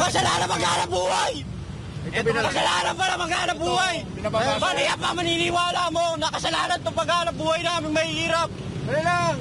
kasalanan maghanap buhay! Ito kasalanan pala maghanap buhay! Paano yan pa maniniwala mo? Nakasalanan itong paghanap buhay namin mahihirap! Dali lang.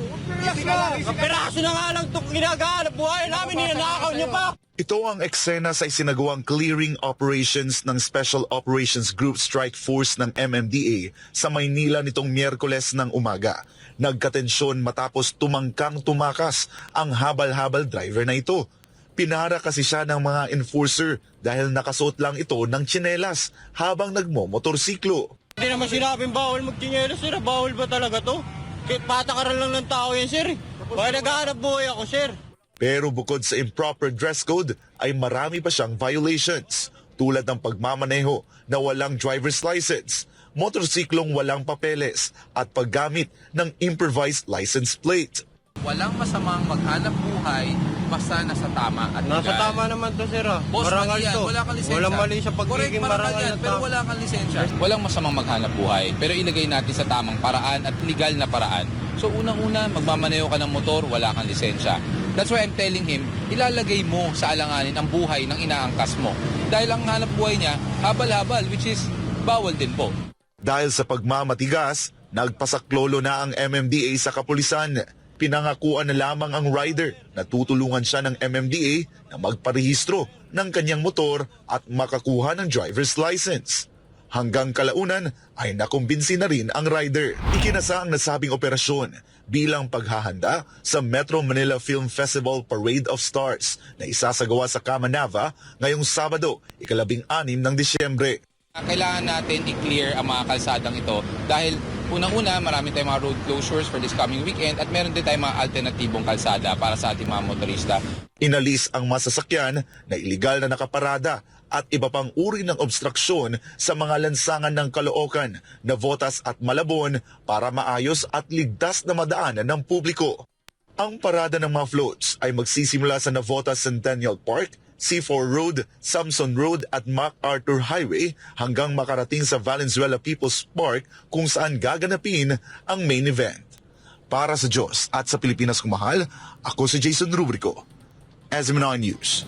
Ang piraso na nga lang itong ginagahanap buhay namin, ninanakaw niyo pa! Ito ang eksena sa isinagawang clearing operations ng Special Operations Group Strike Force ng MMDA sa Maynila nitong Miyerkules ng umaga. Nagkatensyon matapos tumangkang tumakas ang habal-habal driver na ito. Pinara kasi siya ng mga enforcer dahil nakasuot lang ito ng tsinelas habang nagmomotorsiklo. Hindi naman sinabing bawal magtinyelos, sir. Bawal ba talaga to? Kahit patakaran lang ng tao yan, sir. Bakit naghahanap buhay ako, sir? Pero bukod sa improper dress code ay marami pa siyang violations tulad ng pagmamaneho na walang driver's license, motorsiklong walang papeles at paggamit ng improvised license plate. Walang masamang maghanap buhay basta nasa tama at Nasa legal. tama naman to, sir. ah. Boss, Marangal mali yan. to. Wala kang lisensya. Walang mali sa Correct, pagiging marangal marangal yan, na pero tao. wala kang lisensya. Walang masamang maghanap buhay, pero ilagay natin sa tamang paraan at legal na paraan. So unang-una, magmamaneho ka ng motor, wala kang lisensya. That's why I'm telling him, ilalagay mo sa alanganin ang buhay ng inaangkas mo. Dahil ang hanap buhay niya, habal-habal, which is bawal din po. Dahil sa pagmamatigas, nagpasaklolo na ang MMDA sa kapulisan. Pinangakuan na lamang ang rider na tutulungan siya ng MMDA na magparehistro ng kanyang motor at makakuha ng driver's license. Hanggang kalaunan ay nakumbinsi na rin ang rider. Ikinasa ang nasabing operasyon bilang paghahanda sa Metro Manila Film Festival Parade of Stars na isasagawa sa Kamanava ngayong Sabado, ikalabing anim ng Disyembre. Kailangan natin i-clear ang mga kalsadang ito dahil unang-una marami tayong mga road closures for this coming weekend at meron din tayong mga alternatibong kalsada para sa ating mga motorista. Inalis ang masasakyan na iligal na nakaparada at iba pang uri ng obstruksyon sa mga lansangan ng Caloocan, Navotas at Malabon para maayos at ligtas na madaanan ng publiko. Ang parada ng mga floats ay magsisimula sa Navotas Centennial Park, C4 Road, Samson Road at MacArthur Highway hanggang makarating sa Valenzuela People's Park kung saan gaganapin ang main event. Para sa Diyos at sa Pilipinas kumahal, ako si Jason Rubrico. SMNI News.